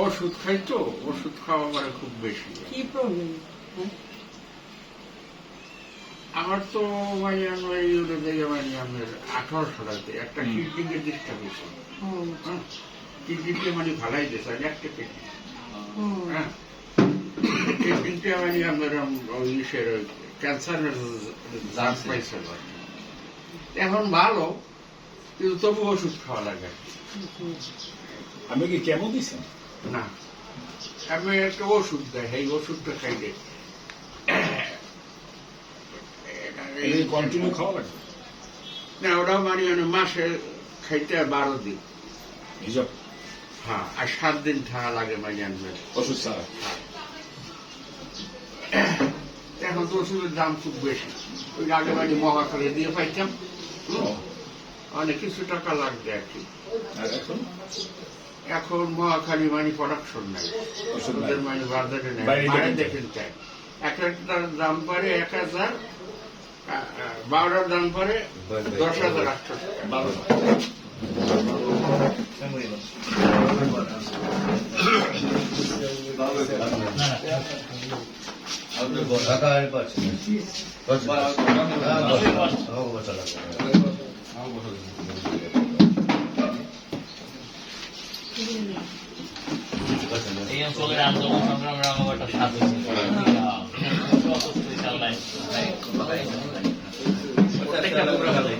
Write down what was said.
ওষুধ খাই তো ওষুধ খাওয়া আমার খুব বেশি। কি প্রবলেম আমার তো মানে আমার ইউরো দেখে মানে আমার আঠারোশো টাকা একটা কিডনিকে ডিস্টার্ব হয়েছে হ্যাঁ কিডনিকে মানে ভালাই দিয়েছে একটা কিডনি হ্যাঁ কিডনিটা মানে আমার ওই ইসের ক্যান্সারের এখন ভালো কিন্তু তবু ওষুধ খাওয়া লাগে। আমি কি কেমন দিছেন? না। আমি একটা ওষুধ দেয় এই ওষুধটা খাইলে। এই কন্টিনিউ খাওয়া লাগবে? না ওরা মানে মাসে খাইতে হয় বারো দিন। হিসাব? হ্যাঁ আর সাত দিন থাকা লাগে মানে ওষুধ ছাড়া? এখন তো ওষুধের দাম খুব বেশি। ওই আগে মানে মহাকালে দিয়ে পাইতাম। অনেক কিছু টাকা লাগবে আর কি। আর এখন? এখন মহাখালী মানে প্রোডাকশন নাই। ওষুধ নাই। ওদের মানে বাজারে নেই। বাইরে দেখেন। তাই। এক একটার দাম পারে এক হাজার বারোটার দাম পরে দশ হাজার আটশো টাকা। এই অঞ্চলের আন্দোলন সংগ্রামের আমার একটা সাথ প্রত্যেকটা প্রোগ্রামে